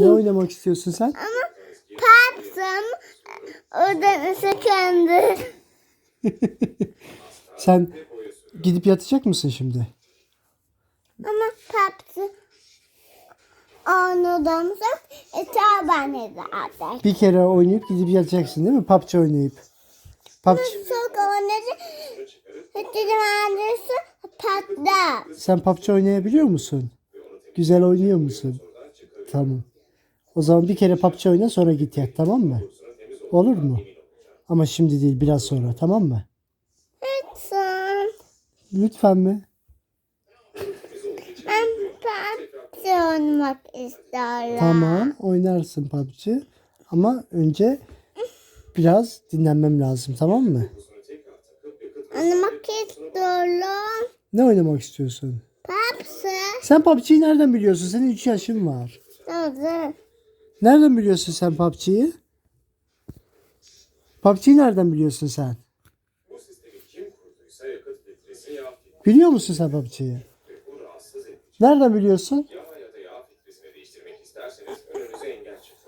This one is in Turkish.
Ne oynamak istiyorsun sen? Ama patsam oradan sıkındı. Sen gidip yatacak mısın şimdi? Ama papsı onu eter bana zaten. Bir kere oynayıp gidip yatacaksın değil mi? PUBG oynayıp. PUBG. Çok oynadı. Mühendisi patlar. Sen PUBG oynayabiliyor musun? Güzel oynuyor musun? Tamam. O zaman bir kere PUBG oyna sonra git yat tamam mı? Olur mu? Ama şimdi değil biraz sonra tamam mı? Lütfen. Lütfen mi? Ben papsı oynamak istiyorum. Tamam oynarsın PUBG. Ama önce biraz dinlenmem lazım tamam mı? Oynamak istiyorum. Ne oynamak istiyorsun? Papsı. Sen PUBG'yi nereden biliyorsun? Senin 3 yaşın var. Nerede? Nereden biliyorsun sen PUBG'yi? PUBG'yi nereden biliyorsun sen? Biliyor musun sen PUBG'yi? Nereden biliyorsun? Ya ya da ya değiştirmek isterseniz önünüze engel çıkın.